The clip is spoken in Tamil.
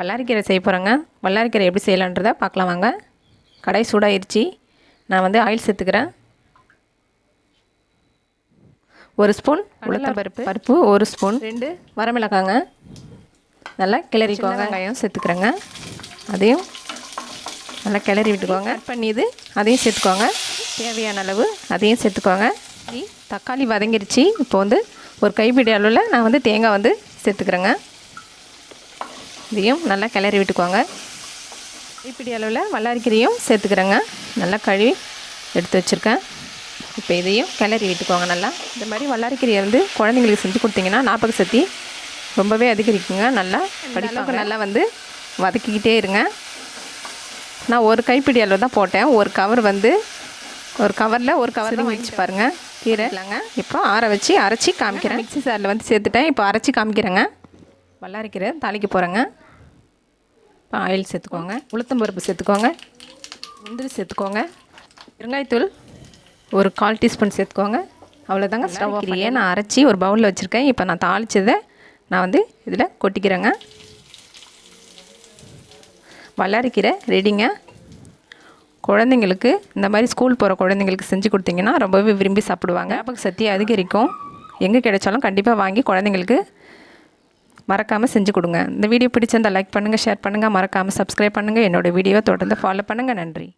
வல்லாரிக்கீரை செய்ய போகிறேங்க வல்லாரிக்கீரை எப்படி செய்யலான்றதை பார்க்கலாம் வாங்க. கடாய் சூடாயிருச்சு. நான் வந்து ஆயில் சேர்த்துக்கிறேன். ஒரு ஸ்பூன் உளுத்தம் பருப்பு பருப்பு. ஒரு ஸ்பூன் ரெண்டு. வரமிளகாங்க. நல்லா கிளறிக்கோங்க. வெங்காயம் சேர்த்துக்கிறேங்க. அதையும் நல்லா கிளறி விட்டுக்கோங்க. கட் பண்ணிது அதையும் சேர்த்துக்கோங்க. தேவையான அளவு அதையும் சேர்த்துக்கோங்க. தக்காளி வதங்கிருச்சு. இப்போ வந்து ஒரு கைப்பிடி அளவில் நான் வந்து தேங்காய் வந்து சேர்த்துக்கிறேங்க. இதையும் நல்லா கிளறி விட்டுக்கோங்க. கைப்பிடி அளவில் வல்லாரிக்கீரையும் சேர்த்துக்கிறேங்க. நல்லா கழுவி எடுத்து வச்சுருக்கேன். இப்போ இதையும் கிளறி விட்டுக்கோங்க நல்லா. இந்த மாதிரி வல்லாரிக்கீரையை வந்து குழந்தைங்களுக்கு செஞ்சு கொடுத்தீங்கன்னா ஞாபக சக்தி ரொம்பவே அதிகரிக்குங்க. நல்லா படிப்பாங்க. நல்லா வந்து வதக்கிக்கிட்டே இருங்க. நான் ஒரு கைப்பிடி அளவு தான் போட்டேன். ஒரு கவர் வந்து ஒரு கவரில் ஒரு கவர் தான் வச்சு பாருங்கள் கீரை இல்லைங்க இப்போ ஆற வச்சு அரைச்சி காமிக்கிறேன். மிக்ஸி சாரில் வந்து சேர்த்துட்டேன். இப்போ அரைச்சி காமிக்கிறேங்க. வல்லாரிக்கீரை தாளிக்க போகிறேங்க இப்போ ஆயில் சேர்த்துக்கோங்க. உளுத்தம் பருப்பு சேர்த்துக்கோங்க. முந்திரி சேர்த்துக்கோங்க. வெங்காயத்தூள் ஒரு கால் டீஸ்பூன் சேர்த்துக்கோங்க. அவ்வளோதாங்க ஸ்டவ் ஆஃப்ரியே நான் அரைச்சி ஒரு பவுலில் வச்சுருக்கேன். இப்போ நான் தாளித்ததை நான் வந்து இதில் கொட்டிக்கிறேங்க. வல்லாரிக்கீரை ரெடிங்க. குழந்தைங்களுக்கு இந்த மாதிரி ஸ்கூல் போகிற குழந்தைங்களுக்கு செஞ்சு கொடுத்தீங்கன்னா ரொம்பவே விரும்பி சாப்பிடுவாங்க. ஞாபக சக்தி அதிகரிக்கும். எங்கே கிடைச்சாலும் கண்டிப்பாக வாங்கி குழந்தைங்களுக்கு மறக்காமல் செஞ்சு கொடுங்க. இந்த வீடியோ பிடிச்சிருந்தால் லைக் பண்ணுங்கள் ஷேர் பண்ணுங்கள் மறக்காமல் சப்ஸ்கிரைப் பண்ணுங்கள் என்னோடய வீடியோவை தொடர்ந்து ஃபாலோ பண்ணுங்கள் நன்றி.